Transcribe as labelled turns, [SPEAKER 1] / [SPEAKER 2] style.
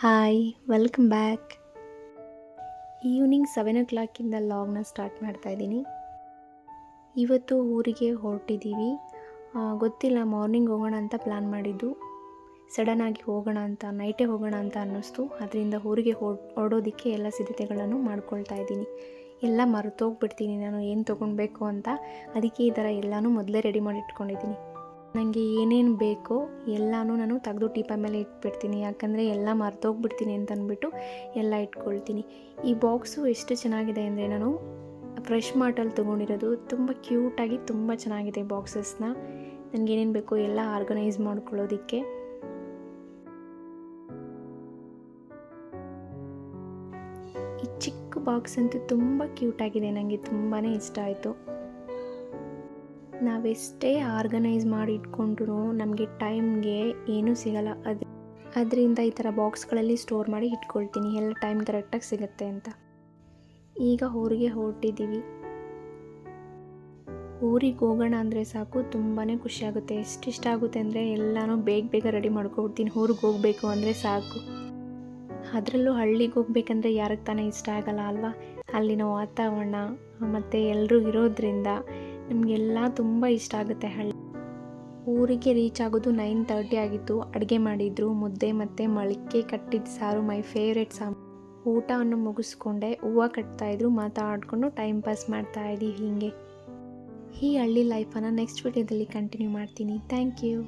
[SPEAKER 1] Hi welcome back evening seven o ಕ್ಲಾಕಿಂದ ಲಾಗ್ನ start ಮಾಡ್ತಾ ಇದ್ದೀನಿ. ಇವತ್ತು ಊರಿಗೆ ಹೊರಟಿದ್ದೀವಿ. ಗೊತ್ತಿಲ್ಲ ಮಾರ್ನಿಂಗ್ ಹೋಗೋಣ ಅಂತ ಪ್ಲ್ಯಾನ್ ಮಾಡಿದ್ದು. ಸಡನ್ನಾಗಿ ಹೋಗೋಣ ಅಂತ ನೈಟೇ ಹೋಗೋಣ ಅಂತ ಅನ್ನಿಸ್ತು. ಅದರಿಂದ ಊರಿಗೆ ಹೊರಡೋದಕ್ಕೆ ಎಲ್ಲ ಸಿದ್ಧತೆಗಳನ್ನು ಮಾಡ್ಕೊಳ್ತಾ ಇದ್ದೀನಿ. ಎಲ್ಲ ಮರೆತೋಗ್ಬಿಡ್ತೀನಿ ನಾನು, ಏನು ತೊಗೊಳ್ಬೇಕು ಅಂತ. ಅದಕ್ಕೆ ಈ ಥರ ಎಲ್ಲನೂ ಮೊದಲೇ ರೆಡಿ ಮಾಡಿ ಇಟ್ಕೊಂಡಿದ್ದೀನಿ ನನಗೆ ಏನೇನು ಬೇಕೋ ಎಲ್ಲನೂ ನಾನು ತೆಗೆದು ಟೀಪ ಮೇಲೆ ಇಟ್ಬಿಡ್ತೀನಿ. ಯಾಕಂದರೆ ಎಲ್ಲ ಮರ್ತೋಗ್ಬಿಡ್ತೀನಿ ಅಂತ ಅಂದ್ಬಿಟ್ಟು ಎಲ್ಲ ಇಟ್ಕೊಳ್ತೀನಿ. ಈ ಬಾಕ್ಸು ಎಷ್ಟು ಚೆನ್ನಾಗಿದೆ ಅಂದರೆ ನಾನು ಫ್ರೆಶ್ ಮಾರ್ಟಲ್ಲಿ ತೊಗೊಂಡಿರೋದು ತುಂಬ ಕ್ಯೂಟಾಗಿ ತುಂಬ ಚೆನ್ನಾಗಿದೆ ಬಾಕ್ಸಸ್ನ. ನನಗೇನೇನು ಬೇಕೋ ಎಲ್ಲ ಆರ್ಗನೈಸ್ ಮಾಡ್ಕೊಳ್ಳೋದಕ್ಕೆ. ಈ ಚಿಕ್ಕ ಬಾಕ್ಸ್ ಅಂತೂ ತುಂಬ ಕ್ಯೂಟಾಗಿದೆ ನನಗೆ ತುಂಬಾ ಇಷ್ಟ ಆಯಿತು. ನಾವೆಷ್ಟೇ ಆರ್ಗನೈಸ್ ಮಾಡಿ ಇಟ್ಕೊಂಡ್ರು ನಮಗೆ ಟೈಮ್ಗೆ ಏನೂ ಸಿಗಲ್ಲ. ಅದು, ಅದರಿಂದ ಈ ಥರ ಬಾಕ್ಸ್ಗಳಲ್ಲಿ ಸ್ಟೋರ್ ಮಾಡಿ ಇಟ್ಕೊಳ್ತೀನಿ. ಎಲ್ಲ ಟೈಮ್ ಕರೆಕ್ಟಾಗಿ ಸಿಗುತ್ತೆ ಅಂತ. ಈಗ ಊರಿಗೆ ಹೊರಟಿದ್ದೀವಿ. ಊರಿಗೆ ಹೋಗೋಣ ಅಂದರೆ ಸಾಕು ತುಂಬಾ ಖುಷಿಯಾಗುತ್ತೆ ಎಷ್ಟಿಷ್ಟ ಇಷ್ಟ ಆಗುತ್ತೆ ಅಂದರೆ ಎಲ್ಲನೂ ಬೇಗ ಬೇಗ ರೆಡಿ ಮಾಡ್ಕೊಡ್ತೀನಿ. ಊರಿಗೆ ಹೋಗಬೇಕು ಅಂದರೆ ಸಾಕು. ಅದರಲ್ಲೂ ಹಳ್ಳಿಗೆ ಹೋಗ್ಬೇಕಂದ್ರೆ ಯಾರಿಗೆ ತಾನೇ ಇಷ್ಟ ಆಗಲ್ಲ ಅಲ್ವಾ? ಅಲ್ಲಿನ ವಾತಾವರಣ, ಮತ್ತು ಎಲ್ಲರೂ ಇರೋದ್ರಿಂದ ನಮಗೆಲ್ಲ ತುಂಬ ಇಷ್ಟ ಆಗುತ್ತೆ ಹಳ್ಳಿ. ಊರಿಗೆ ರೀಚ್ ಆಗೋದು ನೈನ್ ತರ್ಟಿ ಆಗಿತ್ತು. ಅಡುಗೆ ಮಾಡಿದ್ರು, ಮುದ್ದೆ ಮತ್ತು ಮಳಿಕೆ ಕಟ್ಟಿದ ಸಾರು ಮೈ ಫೇವ್ರೆಟ್ ಸಾಂಬಾರು. ಊಟವನ್ನು ಮುಗಿಸ್ಕೊಂಡೆ, ಹೂವು ಕಟ್ತಾಯಿದ್ರು ಮಾತಾಡಿಕೊಂಡು ಟೈಮ್ ಪಾಸ್ ಮಾಡ್ತಾ ಇದ್ದೀವಿ ಹೀಗೆ. ಈ ಹಳ್ಳಿ ಲೈಫನ್ನು ನೆಕ್ಸ್ಟ್ ವಿಡಿಯೋದಲ್ಲಿ ಕಂಟಿನ್ಯೂ ಮಾಡ್ತೀನಿ. Thank you.